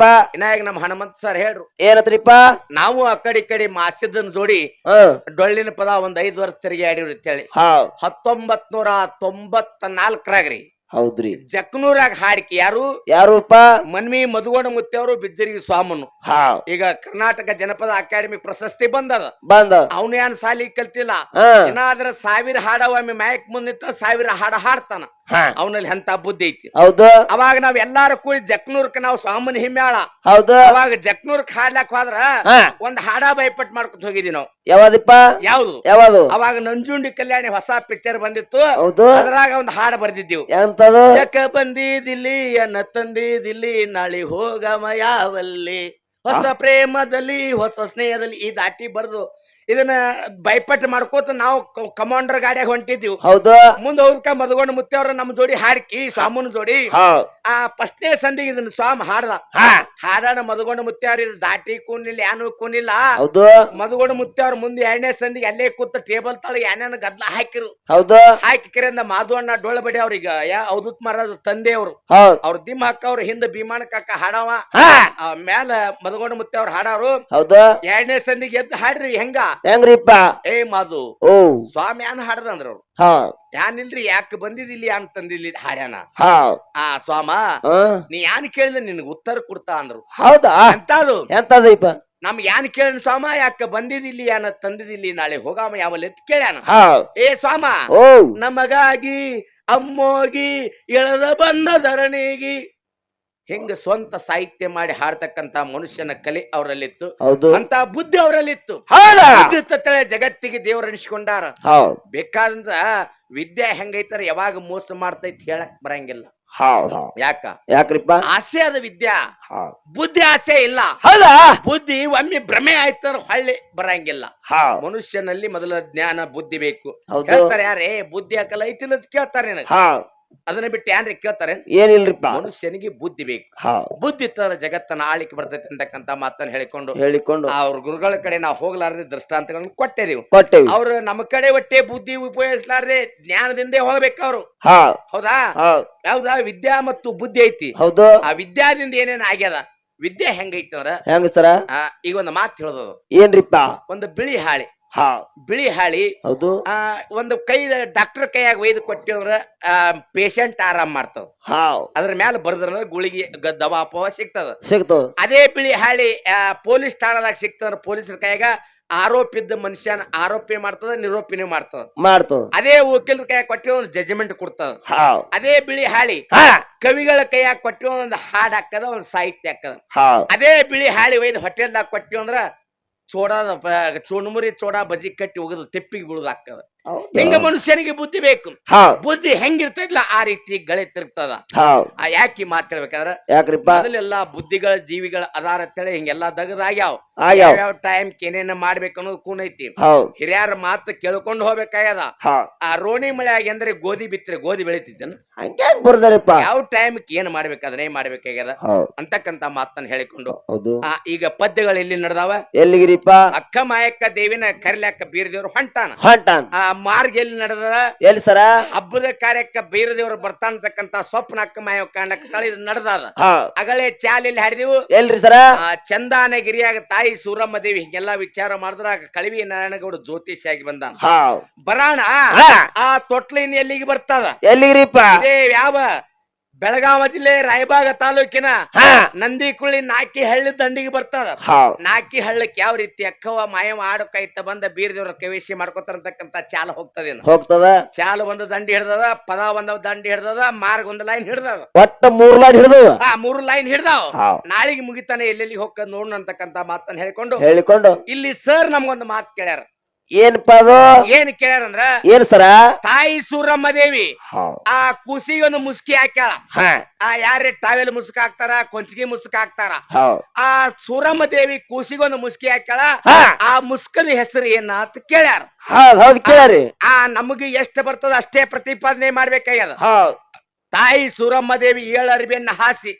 ಏನಂತ್ರಿಪ್ಪ ಇನ್ನಾಗ ನಮ್ಮ ಹನುಮಂತ ಸರ್ ಹೇಳ್ರು. ಏನತ್ರಿಪ್ಪ? ನಾವು ಆ ಕಡೆ ಈ ಕಡೆ ಮಾಸಿದ್ದನ್ ಜೋಡಿ ಹ್ಮ್ ಡೊಳ್ಳಿನ ಪದ ಒಂದ್ ಐದ್ ವರ್ಷ ತೆರಿಗೆ ಆಡಿವ್ರಿ ಅಂತೇಳಿ. ಹತ್ತೊಂಬತ್ ನೂರ ತೊಂಬತ್ತ ನಾಲ್ಕರಾಗ್ರಿ ಹೌದ್ರಿ. ಜಕ್ನೂರಾಗ ಹಾಡಿಕೆ ಯಾರು? ಯಾರೂಪ ಮನ್ಮಿ ಮಧುಗೋಣ ಮುತ್ತೆಯವರು ಬಿಜ್ಜರಿಗೆ ಸ್ವಾಮನು. ಈಗ ಕರ್ನಾಟಕ ಜನಪದ ಅಕಾಡೆಮಿ ಪ್ರಶಸ್ತಿ ಬಂದದ. ಬಂದ. ಅವನು ಏನ್ ಸಾಲಿ ಕಲ್ತಿಲ್ಲ. ಹ. ಏನಾದ್ರ ಸಾವಿರ ಹಾಡ ಒಮ್ಮೆ ಮ್ಯಾಕ್ ಮುಂದಿತ್ತ ಸಾವಿರ ಹಾಡ ಹಾಡ್ತಾನ. ಅವನಲ್ಲಿ ಎಂತ ಬುದ್ಧಿ ಐತಿ? ಹೌದು. ಅವಾಗ ನಾವ್ ಎಲ್ಲಾರು ಕೂಡಿ ಜಕ್ನೂರ್ಕ ನಾವು ಸ್ವಾಮನ್ ಹಿಮ್ಯಾಳ. ಹೌದು. ಅವಾಗ ಜಕ್ನೂರ್ಕ್ ಹಾಡ್ಲಾಕ್ ಹೋದ್ರ ಒಂದ್ ಹಾಡ ಬೈಪಟ್ ಮಾಡ್ಕೊತ ಹೋಗಿದ್ವಿ ನಾವು. ಯಾವ್ದಪ್ಪ? ಯಾವ್ದು? ಯಾವ್ದು? ಅವಾಗ ನಂಜುಂಡಿ ಕಲ್ಯಾಣಿ ಹೊಸ ಪಿಕ್ಚರ್ ಬಂದಿತ್ತು. ಹೌದು. ಅದ್ರಾಗ ಒಂದ್ ಹಾಡ ಬರ್ದಿದ್ದೀವಿ. ಎಂತದು? ಯಾಕ ಬಂದಿದಿಲ್ಲಿ ಅನ್ನ ತಂದಿದಿಲ್ಲಿ ನಾಳೆ ಹೋಗಮ ಯಾವಲ್ಲಿ? ಹೊಸ ಪ್ರೇಮದಲ್ಲಿ ಹೊಸ ಸ್ನೇಹದಲ್ಲಿ ಈ ದಾಟಿ ಬರ್ದು ಇದನ್ನ ಬೈಪಟ್ ಮಾಡ್ಕೋತ ನಾವು ಕಮಾಂಡರ್ ಗಾಡಿಯಾಗ ಹೊಂಟಿದ್ವಿ. ಹೌದು. ಮುಂದೆ ಹೋಗ್ಕ ಮದುಗೊಂಡ ಮುತ್ತೆಯವ್ರ ನಮ್ ಜೋಡಿ ಹಾಡ್ಕಿ ಸ್ವಾಮನ ಜೋಡಿ ಆ ಫಸ್ಟ್ನೇ ಸಂದಿಗೆ ಇದನ್ನ ಸ್ವಾಮ ಹಾಡ್ದ. ಹಾಡಾಣ ಹಾಡಾಡ ಮದಗೊಂಡು ಮುತ್ತೆಯವ್ರ ಇದು ದಾಟಿ ಕೂನಿಲ್ಲ ಏನು ಕೂನಿಲ್ಲ. ಹೌದು. ಮದಗೊಂಡು ಮುತ್ತೆಯವ್ರ ಮುಂದೆ ಎರಡನೇ ಸಂದಿಗೆ ಅಲ್ಲೇ ಕೂತ ಟೇಬಲ್ ತಳ ಏನೇನು ಗದ್ಲ ಹಾಕಿರು. ಹೌದು. ಹಾಕಿ ಕಿರಿಂದ ಮಾಧು ಅಣ್ಣ ಡೊಳ್ಳ ಬಡಿ ಅವ್ರೀಗ ಯಾ ಅವಧೂತ್ ಮಹಾರಾಜ್ ತಂದೆ ಅವರು. ಅವ್ರ ಅವ್ರ ದಿಮ್ ಹಾಕವ್ರ ಹಿಂದ ಭೀಮಾನ ಕಾಕ ಹಾಡವ. ಮ್ಯಾಲ ಮದಗೊಂಡು ಮುತ್ತೆ ಅವ್ರ ಹಾಡವ್ರು. ಹೌದು. ಎರಡನೇ ಸಂದಿಗೆ ಎದ್ದು ಹಾಡ್ರಿ ಹೆಂಗ? ಹೆಂಗ್ರಿಪ್ಪ? ಏ ಮಾಧು ಓ. ಸ್ವಾಮಿ ಅನ್ ಹಾಡದಂದ್ರ ಅವ್ರು? ಯಾನ್ ಇಲ್ರಿ ಯಾಕೆ ಬಂದಿದಿಲ್ಲಿ ಅಂತಂದಿಲ್ಲಿ ತಂದಿಲ್ಲಿ ಹಾಡ್ಯಾನ? ಹಾ. ಆ ಸ್ವಾಮ ಹ. ನೀ ಯಾನ್ ಕೇಳಿದ್ರೆ ನಿನಗೆ ಉತ್ತರ ಕೊಡ್ತಾ ಅಂದ್ರು. ಹೌದಾ? ಎಂತದು ಎಂತದಪ್ಪ ನಮ್ ಯಾನ್ ಕೇಳಿನ ಸ್ವಾಮ ಯಾಕೆ ಬಂದಿದಿಲ್ಲಿ ಯಾನ ತಂದಿದಿಲ್ಲಿ ನಾಳೆ ಹೋಗಾಮ ಯಾವಲ್ಲಿ ಎತ್ ಕೇಳ್ಯಾನ? ಹಾ. ಏ ಸ್ವಾಮ ಓ. ನಮಗಾಗಿ ಅಮ್ಮೋಗಿ ಎಳೆದ ಬಂದ ಧರಣಿಗಿ. ಹಿಂಗ ಸ್ವಂತ ಸಾಹಿತ್ಯ ಮಾಡಿ ಹಾಡ್ತಕ್ಕಂತ ಮನುಷ್ಯನ ಕಲೆ ಅವರಲ್ಲಿತ್ತು. ಹೌದು. ಅಂತ ಬುದ್ಧಿ ಅವರಲ್ಲಿತ್ತು. ಹೌದಾ? ಬುದ್ಧಿ ತತ್ತಳೆ ಜಗತ್ತಿಗೆ ದೇವ್ರ ಅನಿಸ್ಕೊಂಡಾರ. ಹೌದ್. ಬೇಕಾದಂತ ವಿದ್ಯೆ ಹೆಂಗೈತಾರ ಯಾವಾಗ ಮೋಸ ಮಾಡ್ತೈತಿ ಹೇಳಕ್ ಬರಂಗಿಲ್ಲ. ಹೌದ್ ಹೌದ್. ಯಾಕ? ಯಾಕ್ರಿಪ್ಪ? ಆಸೆ ಅದ ವಿದ್ಯಾ. ಹೌದ್. ಬುದ್ಧಿ ಆಸೆ ಇಲ್ಲ. ಹೌದಾ? ಬುದ್ಧಿ ಒಮ್ಮೆ ಭ್ರಮೆ ಆಯ್ತಾರ ಹೊಳ್ಳಿ ಬರಂಗಿಲ್ಲ. ಹೌದ್. ಮನುಷ್ಯನಲ್ಲಿ ಮೊದಲ ಜ್ಞಾನ ಬುದ್ಧಿ ಬೇಕು. ಹೌದು. ಹೇಳ್ತಾರೆ ಯಾರೇ ಬುದ್ಧಿ ಹಾಕಲ್ಲ ಐತಿಲ್ಲ ಅಂತ ಕೇಳ್ತಾರೆ ನನಗೆ. ಹೌದ್. ಅದನ್ನ ಬಿಟ್ಟು ಏನ್ರಿ ಕೇಳ್ತಾರೆ? ಏನಿಲ್ರಿಪ್ಪ. ಮನುಷ್ಯನಿಗೆ ಬುದ್ಧಿ ಬೇಕು. ಬುದ್ಧಿ ತರ ಜಗತ್ತನ್ನ ಆಳಿಕೆ ಬರ್ತೈತೆ ಅಂತಕ್ಕಂತ ಮಾತನ್ನ ಹೇಳಿಕೊಂಡು ಹೇಳಿಕೊಂಡು. ಅವ್ರ ಗುರುಗಳ ಕಡೆ ನಾವು ಹೋಗ್ಲಾರ್ದೆ ದೃಷ್ಟಾಂತಗಳನ್ನು ಕೊಟ್ಟಿದೀವಿ ಕೊಟ್ಟೇವಿ. ಅವ್ರು ನಮ್ಮ ಕಡೆ ಒಟ್ಟೆ ಬುದ್ಧಿ ಉಪಯೋಗಿಸ್ಲಾರ್ದೆ ಜ್ಞಾನದಿಂದೇ ಹೋಗ್ಬೇಕು ಅವ್ರು. ಹೌದ್ ಹೌದಾ? ಹೌದ್ ಯಾವ್ದಾ? ವಿದ್ಯಾ ಮತ್ತು ಬುದ್ಧಿ ಐತಿ. ಹೌದು. ಆ ವಿದ್ಯಾದಿಂದ ಏನೇನ್ ಆಗ್ಯದ? ವಿದ್ಯೆ ಹೆಂಗೈತಿ ಅವ್ರ ಹೆಂಗ ಸರ? ಈಗ ಒಂದು ಮಾತು ಹೇಳೋದು. ಏನ್ರಿಪ್ಪ? ಒಂದು ಬಿಳಿ ಹಾಳಿ. ಹೌದ್ ಬಿಳಿ ಹಾಳಿ. ಹೌದು. ಆ ಒಂದು ಕೈ ಡಾಕ್ಟರ್ ಕೈಯಾಗ ಒಯ್ದು ಕೊಟ್ಟಿವ್ರ ಪೇಷಂಟ್ ಆರಾಮ್ ಮಾಡ್ತದ ಹಾವ್ ಅದ್ರ ಮ್ಯಾಲ ಬರ್ದ್ರ ಗುಳಿಗೆ ಗ- ದವಾ ಪವ ಸಿಗ್ತದ. ಸಿಗ್ತದ. ಅದೇ ಬಿಳಿ ಹಾಳಿ ಆ, ಪೊಲೀಸ್ ಠಾಣದಾಗ ಸಿಗ್ತದ ಪೊಲೀಸರ ಕೈಯಾಗ ಆರೋಪಿದ್ದ ಮನುಷ್ಯನ ಆರೋಪಿ ಮಾಡ್ತದ ನಿರೂಪಣೆ ಮಾಡ್ತದ. ಮಾಡ್ತದ. ಅದೇ ವಕೀಲರ ಕೈಯಾಗ ಕೊಟ್ಟಿವ ಒಂದು ಜಜ್ಮೆಂಟ್ ಕೊಡ್ತದ ಅದೇ ಬಿಳಿ ಹಾಳಿ ಹಾ. ಕವಿಗಳ ಕೈಯಾಗ ಕೊಟ್ಟಿವ ಒಂದು ಹಾಡ್ ಹಾಕದ ಒಂದು ಸಾಹಿತ್ಯ ಹಾಕದ. ಅದೇ ಬಿಳಿ ಹಾಳಿ ಒಯ್ದು ಹೊಟ್ಟೆಲ್ದಾಗ ಕೊಟ್ಟಿವ ಅಂದ್ರ ಚೋಡಾದ ಚುಣ್ಮುರಿ ಚೋಡಾ ಬಜಿ ಕಟ್ಟಿ ಒಗದು ತೆಪ್ಪಿಗೆ ಬೀಳುದು ಹಿಂಗ ಮನುಷ್ಯನಿಗೆ ಬುದ್ಧಿ ಬೇಕು? ಬುದ್ಧಿ ಬುದ್ಧಿ ಹೆಂಗಿರ್ತೈತ್ಲ? ಆ ರೀತಿ ಗಳೆ ಆ ಯಾಕೆ ಮಾತ್ ಹೇಳ್ಬೇಕಾದ್ರ? ಯಾಕ್ರಿಪ್ಪ? ಮೊದಲೆಲ್ಲ ಬುದ್ಧಿಗಳ ಜೀವಿಗಳ ಅದಾರ ಅಂತೇಳಿ ಹಿಂಗೆಲ್ಲಾ ದಗದಾಗ್ಯಾವ ಯಾವ ಟೈಮ್ ಏನೇನ ಮಾಡ್ಬೇಕು ಅನ್ನೋದು ಕೂನೈತಿ ಐತಿ. ಹಿರಿಯರ ಮಾತು ಕೇಳ್ಕೊಂಡು ಹೋಗ್ಬೇಕಾಗ್ಯದ. ಆ ರೋಣಿ ಮಳೆ ಆಗಿ ಅಂದ್ರೆ ಗೋಧಿ ಬಿತ್ತರೆ ಗೋಧಿ ಬೆಳಿತಿದ್ದನ? ಬರ್ದಾರಪ್ಪ? ಯಾವ ಟೈಮ್ ಏನ್ ಮಾಡ್ಬೇಕು ಅದನ್ನೇ ಮಾಡ್ಬೇಕಾಗ್ಯದ? ಅಂತಕ್ಕಂತ ಮಾತನ್ನ ಹೇಳಿಕೊಂಡು. ಈಗ ಪದ್ಯಗಳು ಎಲ್ಲಿ ನಡೆದಾವ? ಎಲ್ಲಿಗಿರಿಪ್ಪ? ಅಕ್ಕ ಮಾಯಕ್ಕ ದೇವಿನ ಕರಿಲಾಕ ಬೀರದೇವ್ರು ಹೊಂಟಾನ. ಹೊಂಟಾನ್. ಆ ಮಾರ್ಗ ಎಲ್ಲಿ ನಡೆದ ಎಲ್ಲಿ ಸರ? ಹಬ್ಬದ ಕಾರ್ಯಕ್ಕ ಬೀರದೇವ್ರು ಬರ್ತಾನತಕ್ಕಂತ ಸ್ವಪ್ನ ಅಕ್ಕ ಮಾಯ ಕಾಣಕ್ಕ ಇದು ನಡೆದಾದ ಅಗಳೇ ಇಲ್ಲಿ ಹಾಡಿದೆವು. ಎಲ್ರಿ ಸರ? ಆ ಚಂದಾನಗಿರಿಯಾಗ ತಾಯಿ ಸೂರಮ್ಮ ದೇವಿ ಹಿಂಗೆಲ್ಲಾ ವಿಚಾರ ಮಾಡಿದ್ರ ಕಳವಿ ನಾರಾಯಣಗೌಡ ಜ್ಯೋತಿಷಿಯಾಗಿ ಆಗಿ ಬಂದ ಬರಾಣ ಹಾ. ಆ ತೊಟ್ಲಿನ ಎಲ್ಲಿಗೆ ಬರ್ತದ? ಎಲ್ಲಿಗ್ರಿಪ್ಪ? ಇದೇ ಯಾವ ಬೆಳಗಾವ ಜಿಲ್ಲೆ ರಾಯಬಾಗ ತಾಲೂಕಿನ ಹಾ. ನಂದಿಕುಳಿ ನಾಕಿ ಹಳ್ಳಿ ದಂಡಿಗೆ ಬರ್ತದ ನಾಕಿ ಹಳ್ಳಕ್ ಯಾವ ರೀತಿ ಅಕ್ಕವ ಮಾಯವ ಆಡು ಕೈತ ಬಂದ ಬೀರದೇವ್ರ ಕವೇಶಿ ಮಾಡ್ಕೊತಾರಂತಕ್ಕಂತ ಚಾಲ ಹೋಗ್ತದೆ ಹೋಗ್ತದ. ಚಾಲು ಒಂದು ದಂಡಿ ಹಿಡ್ದದ ಪದ ಒಂದ ದಂಡಿ ಹಿಡ್ದದ ಮಾರ್ಗ ಒಂದು ಲೈನ್ ಹಿಡ್ದದ. ಒಟ್ಟ ಮೂರ್ ಲೈನ್ ಹಿಡ್ದವ ಆ ಮೂರು ಲೈನ್ ಹಿಡ್ದಾವ್. ನಾಳಿಗೆ ಮುಗಿತಾನೆ ಎಲ್ಲೆಲ್ಲಿ ಹೋಗ್ತದ ನೋಡ್ ಅಂತಕ್ಕಂತ ಮಾತನ್ನ ಹೇಳ್ಕೊಂಡು ಹೇಳಿಕೊಂಡು. ಇಲ್ಲಿ ಸರ್ ನಮ್ಗೊಂದು ಮಾತು ಕೇಳ್ಯಾರ. ಏನಪ್ಪ ಅದು? ಏನ್ ಕೇಳ್ಯಾರಂದ್ರ? ಏನ್ ಸರ? ತಾಯಿ ಸೂರಮ್ಮ ದೇವಿ ಆ ಕುಸಿಗೆ ಒಂದು ಮುಸ್ಕಿ ಹಾಕ್ಯಾಳ. ಆ ಯಾರೇ ಟಾವೆಲ್ ಮುಸ್ಕ ಹಾಕ್ತಾರ ಕೊಂಚಿಗೆ ಮುಸ್ಕ ಹಾಕ್ತಾರ? ಆ ಸೂರಮ್ಮ ದೇವಿ ಕೂಸಿಗೆ ಒಂದು ಮುಸ್ಕಿ ಹಾಕ್ಯಾಳ. ಆ ಮುಸ್ಕದ ಹೆಸರು ಏನ ಅಂತ ಕೇಳ್ಯಾರ. ಹೌದು ಕೇಳ್ರಿ ಆ ನಮಗೆ ಎಷ್ಟು ಬರ್ತದ ಅಷ್ಟೇ ಪ್ರತಿಪಾದನೆ ಮಾಡ್ಬೇಕಾಗ್ಯದ. ತಾಯಿ ಸೂರಮ್ಮ ದೇವಿ ಏಳು ಅರಿವೆಯನ್ನ ಹಾಸಿ.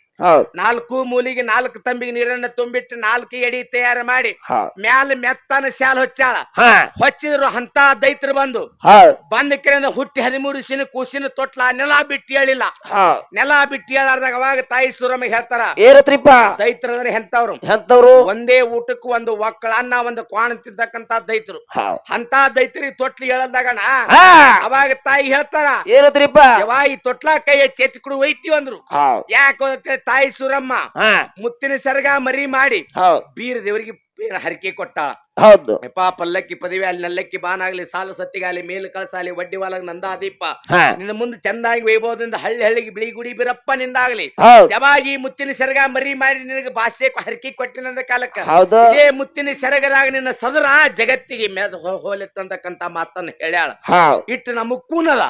ನಾಲ್ಕು ಮೂಲಿಗೆ ನಾಲ್ಕು ತಂಬಿಗೆ ನೀರನ್ನ ತುಂಬಿಟ್ಟು ನಾಲ್ಕು ಎಡಿ ತಯಾರು ಮಾಡಿ ಮ್ಯಾಲ ಮೆತ್ತನ ಶಾಲ್ ಹೊಚ್ಚಾಳ. ಹೊಚ್ಚಿದ್ರು ಅಂತ ದೈತ್ರ ಬಂದು. ಬಂದ ಕೆರೆಯಿಂದ ಹುಟ್ಟಿ ಹದಿಮೂರು ಸಿನ ಕೂಸಿನ ತೊಟ್ಲ ನೆಲ ಬಿಟ್ಟು ಹೇಳಿಲ್ಲ. ನೆಲ ಬಿಟ್ಟು ಹೇಳಾರ್ದಾಗ ಅವಾಗ ತಾಯಿ ಸುರಮ್ಮ ಹೇಳ್ತಾರ ಏನತ್ರಿಪ್ಪ ದೈತ್ರದ್ರೆ ಎಂತವ್ರು ಎಂತವ್ರು ಒಂದೇ ಊಟಕ್ಕೆ ಒಂದು ಒಕ್ಕಳನ್ನ ಒಂದು ಕ್ವಾಣ ತಿಂತಕ್ಕಂತ ದೈತ್ರು. ಹಂತ ಅಂತ ದೈತ್ರಿ ತೊಟ್ಲಿ ಹೇಳದಾಗಣ ಅವಾಗ ತಾಯಿ ಹೇಳ್ತಾರ ಏನತ್ರಿಪ್ಪ ಯಾವ ಈ ತೊಟ್ಲ ಕೈ ಚೇತಿ ಕೊಡು ಒಯ್ತೀವಿ ಅಂದ್ರು. ಯಾಕೆ ತಾಯಿ ಸುರಮ್ಮ ಮುತ್ತಿನ ಸರ್ಗ ಮರಿ ಮಾಡಿ ಬೀರ ದೇವರಿಗೆ ಹರಕೆ ಕೊಟ್ಟ. ಹೌದು. ಪಲ್ಲಕ್ಕಿ ಪದವಿ ಅಲ್ಲಿ ನಲ್ಲಕ್ಕಿ ಬಾನಾಗ್ಲಿ ಸಾಲ ಸತ್ತಿಗಾಲಿ ಮೇಲು ಕಳಸಾಲಿ ವಡ್ಡಿ ವಾಲಾಗ ನಂದಾದೀಪ. ನಿನ್ನ ಮುಂದೆ ಚಂದಾಗಿ ವೈಭವದಿಂದ ಹಳ್ಳಿ ಹಳ್ಳಿಗೆ ಬಿಳಿ ಗುಡಿ ಬಿರಪ್ಪ ನಿಂದಾಗ್ಲಿ ಯಾವಾಗ ಮುತ್ತಿನ ಸೆರಗ ಮರಿ ಮಾಡಿ ನಿನಗೆ ಭಾಷೆ ಹರಕೆ ಕೊಟ್ಟಿನಂದ ಕಾಲಕ್ಕ? ಏ ಇದೇ ಮುತ್ತಿನ ಸೆರಗದಾಗ ನಿನ್ನ ಸದರ ಜಗತ್ತಿಗೆ ಮೆದ ಹೋಲೆತ್ತಂತಕ್ಕಂತ ಮಾತನ್ನ ಹೇಳ್ಯಾಳ. ಇಟ್ಟು ನಮಗ್ ಕೂನದ.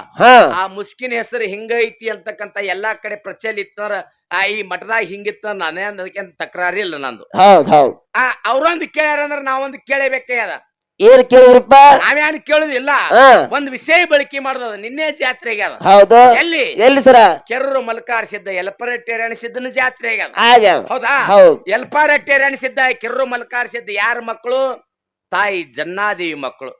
ಆ ಮುಸ್ಕಿನ ಹೆಸರು ಹಿಂಗೈತಿ ಅಂತಕ್ಕಂತ ಎಲ್ಲಾ ಕಡೆ ಪ್ರಚಲಿತ್ತಾರ ಆ ಈ ಮಠದಾಗ ಹಿಂಗಿತ್ತ ನಾನೇ ಅನ್ನೋದಕ್ಕೆ ತಕರಾರಿ ಇಲ್ಲ ನಂದು. ಹೌದ್ ಹೌದ್. ಆ ಅವ್ರೊಂದು ಕೇಳ್ಯಾರ ಅಂದ್ರ ನಾವೊಂದು ಕೇಳಬೇಕೇ ಅದ. ಏನ್ ಕೇಳಿದ್ರಪ್ಪ? ನಾವ್ಯಾನ್ ಕೇಳುದಿಲ್ಲ. ಹಾ. ಒಂದ್ ವಿಷಯ ಬಳಕೆ ಮಾಡೋದು ನಿನ್ನೆ ಜಾತ್ರೆಗೆ ಅದ. ಹೌದು. ಎಲ್ಲಿ? ಎಲ್ಲಿ ಸರ? ಕೆರೂರು ಮಲ್ಕಾರ ಸಿದ್ಧ ಎಲ್ಪರಟ್ಟೇರಿ ಅನಿಸಿದ್ದನು ಜಾತ್ರೆಗೆ ಅದ. ಆಗ್ಯಾವ ಹೌದಾ? ಹೌದ್. ಎಲ್ಪಾರಟ್ಟೇರಿ ಅನಿಸಿದ್ದ ಕೆರೂರು ಮಲ್ಕಾರ ಸಿದ್ಧ ಯಾರ ಮಕ್ಕಳು? ತಾಯಿ ಜನ್ನಾದೇವಿ ಮಕ್ಕಳು.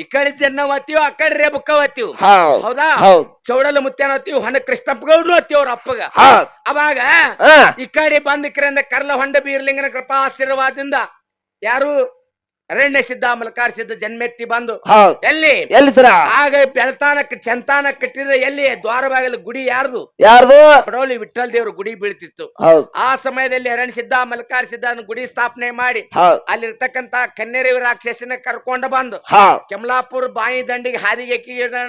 ಈ ಕಡೆ ಜನ್ನವತ್ತೀವ್ ಆ ಕಡೆ ರೇಬುಕ್ಕವತ್ತೀವ್ ಹೌದ್ ಹೌದಾ? ಚೌಡಲ ಚೌಡಲ ಮುತ್ಯಾನತ್ತೀವ್ ಹೊನ ಕೃಷ್ಣಪ್ಪ ಗೌಡ್ರು ಅತ್ತಿ ಅವ್ರ ಅಪ್ಪಗ. ಅವಾಗ ಈ ಕಡೆ ಬಂದ ಕರೆಯಿಂದ ಕರ್ಲ ಹೊಂಡ ಬೀರ್ಲಿಂಗನ ಕೃಪಾ ಆಶೀರ್ವಾದದಿಂದ ಯಾರು ಅರಣ್ಯ ಸಿದ್ಧ ಮಲ್ಕಾರ ಸಿದ್ಧ ಜನ್ಮೆತ್ತಿ ಬಂದು ಎಲ್ಲಿ? ಎಲ್ಲಿ ಸರ? ಆಗ ಬೆಳತಾನಕ್ಕೆ ಚಂತಾನ ಕಟ್ಟಿದ್ರೆ ಎಲ್ಲಿ? ದ್ವಾರ ಬಾಗಿಲು ಗುಡಿ ಯಾರ್ದು? ಯಾರ್ದು? ಪಡೋಳಿ ವಿಠಲ್ ದೇವ್ರ ಗುಡಿ ಬೀಳ್ತಿತ್ತು. ಆ ಸಮಯದಲ್ಲಿ ಅರಣ್ಯ ಸಿದ್ಧ ಮಲ್ಕಾರ ಸಿದ್ಧ ಗುಡಿ ಸ್ಥಾಪನೆ ಮಾಡಿ ಅಲ್ಲಿರ್ತಕ್ಕಂತ ಕನ್ನೇರಿ ರಾಕ್ಷಸನ ಕರ್ಕೊಂಡ ಬಂದು ಕೆಮಲಾಪುರ ಬಾಯಿ ದಂಡಿಗೆ ಹಾದಿಗೆ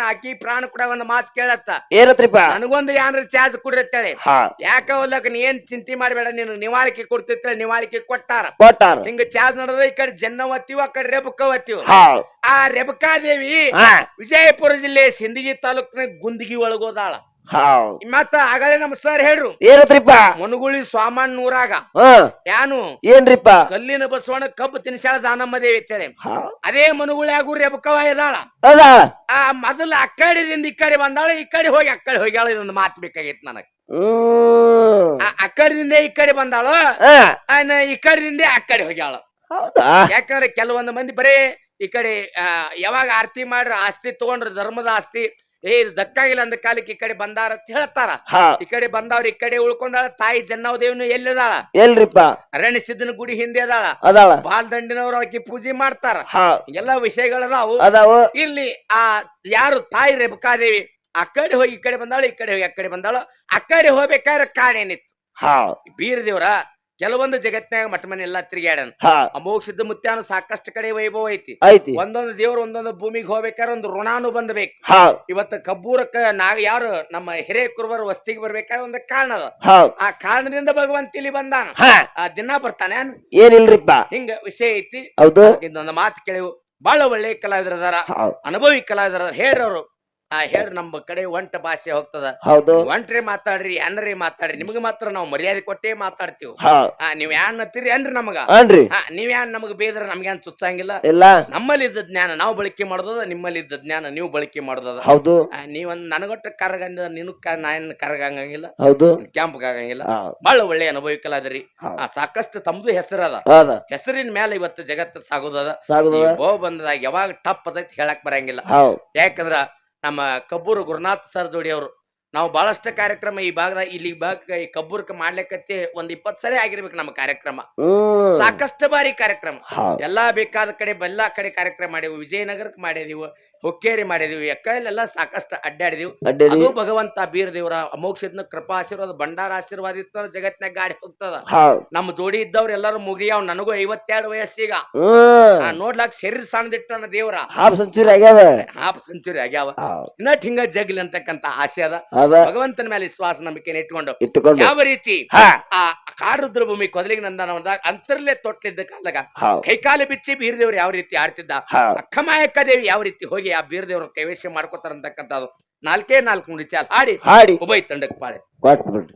ಹಾಕಿ ಪ್ರಾಣ ಕೂಡ ಒಂದು ಮಾತು ಕೇಳತ್ತ. ಏನತ್ರಿಪ ನನಗೊಂದು ಯಾನ್ರ ಚಾರ್ಜ್ ಕೊಡಿರ್ತೇಳೆ ಹೌದ್. ಯಾಕ ಹೋಗ್ಲಕ್ಕ ನೀ ಏನ್ ಚಿಂತೆ ಮಾಡಬೇಡ ನೀನು ನಿವಾಳಿಕೆ ಕೊಡ್ತಿರ್ತಾಳೆ ನಿವಾಳಿಕೆ ಕೊಟ್ಟಾರ. ಕೊಟ್ಟಾರ. ಹಿಂಗ ಚಾರ್ಜ್ ನಡೆದ ಈ ಕಡೆ ಜನ್ನವತ್ತೀವ ಆ ಕಡೆ ಹೌದ್ ಆ ರೆಬಕಾದೇವಿ ಹಾ. ವಿಜಯಪುರ ಜಿಲ್ಲೆ ಸಿಂದಗಿ ತಾಲೂಕಿನ ಗುಂದಗಿ ಒಳಗೋದಾಳ ಹೌದ್ ಮತ್ತ ಆಗಲೇ ನಮ್ಮ ಸರ್ ಹೇಳ್ರು. ಏನತ್ರಿಪ್ಪ? ಮನುಗುಳಿ ಸ್ವಾಮಣ್ಣ ಊರಾಗ ಹ. ಯಾನು? ಏನ್ರಿಪ್ಪ? ಕಲ್ಲಿನ ಬಸವಣ್ಣ ಕಬ್ಬು ತಿನ್ಸಾಳ ದಾನಮ್ಮ ದೇವಿ ಅಂತೇಳಿ. ಹೌದ್ ಅದೇ ಮನುಗುಳಿಯಾಗೂ ರೆಬಕವ ಇದಾಳ ಅದ ಆ ಮೊದಲ ಅಕ್ಕಡಿದಿಂದ ಈ ಕಡೆ ಬಂದಾಳ ಈ ಕಡೆ ಹೋಗಿ ಅಕ್ಕಡಿ ಹೋಗ್ಯಾಳ ಇದೊಂದು ಮಾತು ಬೇಕಾಗಿತ್ತು ನನಗೆ. ಹ್ಮ್. ಆ ಅಕ್ಕಡಿದಿಂದ ಈ ಕಡೆ ಬಂದಾಳು ಆ, ನ- ಈ ಕಡೆದಿಂದ ಆ ಕಡೆ ಹೋಗ್ಯಾಳ. ಹೌದಾ? ಯಾಕಂದ್ರೆ ಕೆಲವೊಂದು ಮಂದಿ ಬರೇ ಈ ಕಡೆ ಆ, ಯಾವಾಗ ಆರ್ತಿ ಮಾಡ್ರ ಆಸ್ತಿ ತಗೊಂಡ್ರ ಧರ್ಮದ ಆಸ್ತಿ. ಏ ಇದು ದಕ್ಕಾಗಿಲ್ಲ ಅಂದ ಕಾಲಕ್ಕೆ ಈ ಕಡೆ ಬಂದಾರ ಅಂತ ಹೇಳ್ತಾರ. ಹಾ. ಈ ಕಡೆ ಬಂದವ್ರ ಈ ಕಡೆ ಉಳ್ಕೊಂಡಾಳ ತಾಯಿ ಜನ್ನವದೇವ್ನು ಎಲ್ಲಿದಾಳ? ಎಲ್ರಿಪ್ಪ. ಅರಣ್ಯ ಸಿದ್ದನ ಗುಡಿ ಹಿಂದೆ ಅದಾಳ. ಅದಾಳ. ಬಾಲ್ ದಂಡಿನವ್ರು ಆಕಿ ಪೂಜೆ ಮಾಡ್ತಾರ. ಹಾ. ಎಲ್ಲಾ ವಿಷಯಗಳದಾವು. ಅದಾವ. ಇಲ್ಲಿ ಆ ಯಾರು ತಾಯಿ ರೇಬಕಾದೇವಿ ಆ ಕಡೆ ಹೋಗಿ ಈ ಕಡೆ ಬಂದಾಳ ಈ ಕಡೆ ಹೋಗಿ ಆ ಕಡೆ ಬಂದಾಳ. ಆ ಕಡೆ ಹೋಗ್ಬೇಕಾದ್ರೆ ಕಾಣೇನಿತ್ತು ಹಾ. ಬೀರ ದೇವ್ರ ಕೆಲವೊಂದು ಜಗತ್ನ್ಯಾಗ ಮಠ ಮನೆ ಎಲ್ಲಾ ತಿರುಗಾಡನ್ ಹಾ. ಅಮೋಘ ಸಿದ್ಧ ಮುತ್ಯಾನ ಸಾಕಷ್ಟು ಕಡೆ ವೈಭವ ಐತಿ. ಐತಿ. ಒಂದೊಂದು ದೇವರು ಒಂದೊಂದು ಭೂಮಿಗೆ ಹೋಗ್ಬೇಕಾದ್ರೆ ಒಂದು ಋಣಾನು ಬಂದ್ಬೇಕು. ಇವತ್ತು ಕಬ್ಬೂರಕ್ಕ ನಾಗ ಯಾರು ನಮ್ಮ ಹಿರೇ ಕುರುಬರ ವಸ್ತಿಗೆ ಬರ್ಬೇಕಾದ್ರೆ ಒಂದು ಕಾರಣ ಅದ. ಆ ಕಾರಣದಿಂದ ಭಗವಂತ ಇಲ್ಲಿ ಬಂದಾನ. ಆ ದಿನ ಬರ್ತಾನೆ? ಏನಿಲ್ರಿಪ್ಪ? ಹಿಂಗ ವಿಷಯ ಐತಿ. ಹೌದು. ಇದೊಂದು ಮಾತು ಕೇಳಿವು. ಬಹಳ ಒಳ್ಳೆ ಕಲಾವಿದ್ರ ಅದಾರ ಹೌದ್. ಅನುಭವಿ ಕಲಾವಿದ್ರ ಹೇಳ್ರವ್ರು. ಆ ಹೇಳ್ರಿ ನಮ್ಮ ಕಡೆ ಒಂಟ ಭಾಷೆ ಹೋಗ್ತದ. ಹೌದು. ಒಂಟ್ರಿ ಮಾತಾಡ್ರಿ ಅನ್ರಿ ಮಾತಾಡ್ರಿ ನಿಮ್ಗೆ ಮಾತ್ರ ನಾವು ಮರ್ಯಾದೆ ಕೊಟ್ಟೇ ಮಾತಾಡ್ತೀವಿ. ಆ ನೀವ್ ಯಾನ್ ಅಂತೀರಿ ಅನ್ರಿ ನಮಗ. ಅನ್ರಿ. ಆ, ನೀವ್ ಯಾನ್ ನಮಗ ಬೇದ್ರ ನಮ್ಗೇನ್ ಚುಚ್ಚಂಗಿಲ್ಲ. ಇಲ್ಲ. ನಮ್ಮಲ್ಲಿ ಇದ್ದ ಜ್ಞಾನ ನಾವು ಬಳಕೆ ಮಾಡೋದದ ನಿಮ್ಮಲ್ಲಿ ಇದ್ದ ಜ್ಞಾನ ನೀವು ಬಳಕೆ ಮಾಡೋದದ. ಹೌದು. ಆ, ನೀವೊಂದ್ ನನಗೊಟ್ಟ ಕರಗಂದ ನೀನು ಕ ನಾನ್ ಕರಗಂಗಿಲ್ಲ ಹೌದು. ಕ್ಯಾಂಪ್ ಆಗಂಗಿಲ್ಲ ಹೌದ್ ಬಹಳ ಒಳ್ಳೆ ಅನುಭವಿಕಲಾದ್ರಿ. ಹೌದು. ಹೌದ್. ಆ ಸಾಕಷ್ಟು ತಮ್ದು ಹೆಸರದ. ಹೌದ. ಹೆಸರಿನ ಮೇಲೆ ಇವತ್ತು ಜಗತ್ತ ಸಾಗೋದದ. ಸಾಗುದ ಬೋ ಬಂದಾಗ ಯಾವಾಗ ಟಪ್ ಅದೈತಿ ಹೇಳಕ್ ಬರಂಗಿಲ್ಲ. ಹೌದ್ ಯಾಕಂದ್ರ ನಮ್ಮ ಕಬ್ಬೂರು ಗುರುನಾಥ್ ಸರ್ ಜೋಡಿ ಅವರು ನಾವು ಬಹಳಷ್ಟು ಕಾರ್ಯಕ್ರಮ ಈ ಭಾಗದಾಗ ಇಲ್ಲಿ ಭಾಗ ಈ ಕಬ್ಬೂರ್ಕ ಮಾಡ್ಲಿಕ್ಕತ್ತಿ ಒಂದ್ ಇಪ್ಪತ್ ಸರಿ ಆಗಿರ್ಬೇಕು ನಮ್ಮ ಕಾರ್ಯಕ್ರಮ. ಸಾಕಷ್ಟು ಬಾರಿ ಕಾರ್ಯಕ್ರಮ. ಎಲ್ಲಾ ಬೇಕಾದ ಕಡೆ ಎಲ್ಲಾ ಕಡೆ ಕಾರ್ಯಕ್ರಮ ಮಾಡೇವು ವಿಜಯನಗರಕ್ಕೆ ಮಾಡಿದೀವಿ. ಹುಕ್ಕೇರಿ ಮಾಡಿದೀವಿ. ಎಕ್ಕಲೆಲ್ಲ ಸಾಕಷ್ಟು ಅಡ್ಡಾಡಿದೀವಿ. ಅದು ಭಗವಂತ ಬೀರದೇವ್ರ ಅಮೋಕ್ಷದ ಕೃಪಾ ಆಶೀರ್ವಾದ ಭಂಡಾರ ಆಶೀರ್ವಾದ ಇತ್ತ ಜಗತ್ನಾಗ ಗಾಡಿ ಹೋಗ್ತದ. ನಮ್ ನಮ್ಮ ಜೋಡಿ ಇದ್ದವ್ರು ಎಲ್ಲರೂ ಮುಗಿಯಾವ್ ನನಗೂ ಐವತ್ತೆರಡು ವಯಸ್ಸೀಗ ನೋಡ್ಲಾಕ್ ಶರೀರ ಸಣ್ಣದಿಟ್ಟನ ದೇವ್ರ. ಹಾಫ್ ಸೆಂಚುರಿ ಆಗ್ಯಾವ. ಹಾಫ್ ಸೆಂಚುರಿ ಆಗ್ಯಾವ. ಇನ್ನಟ್ ಹಿಂಗ ಜಗ್ಲಿ ಅಂತಕ್ಕಂತ ಆಸೆ ಅದ. ಭಗವಂತನ ಮೇಲೆ ವಿಶ್ವಾಸ ನಂಬಿಕೆ ಇಟ್ಕೊಂಡು ಯಾವ ರೀತಿ ಆ ಕಾಡುದ್ರ ಭೂಮಿ ಕೊದಲಿಗೆ ನಂದನ ಅಂತರ್ಲೆ ತೊಟ್ಲಿದ್ದ ಕಾಲದಾಗ ಕೈಕಾಲಿ ಬಿಚ್ಚಿ ಬೀರದೇವ್ರು ಯಾವ ರೀತಿ ಆಡ್ತಿದ್ದ? ಅಕ್ಕಮಾಯಕ್ಕ ದೇವಿ ಯಾವ ರೀತಿ ಹೋಗಿ ಆ ಬೀರದೇವ್ರ ಕೈವೇಶ ಮಾಡ್ಕೋತಾರ ಅಂತಕ್ಕಂಥದ್ದು. ನಾಲ್ಕೇ ನಾಲ್ಕು ನುಡಿ ಚಾಲ್ ಆಡಿ ಹಾಡಿ. ಉಭಯ ತಂಡಕ್ಕೆ ಪಾಳೆ. ಕೊಟ್ಬಿಡ್ರಿ.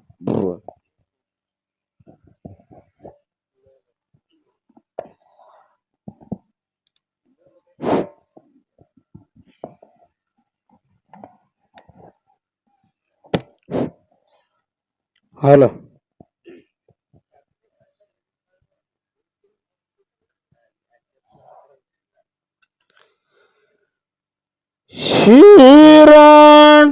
ಹಲೋ. शीरण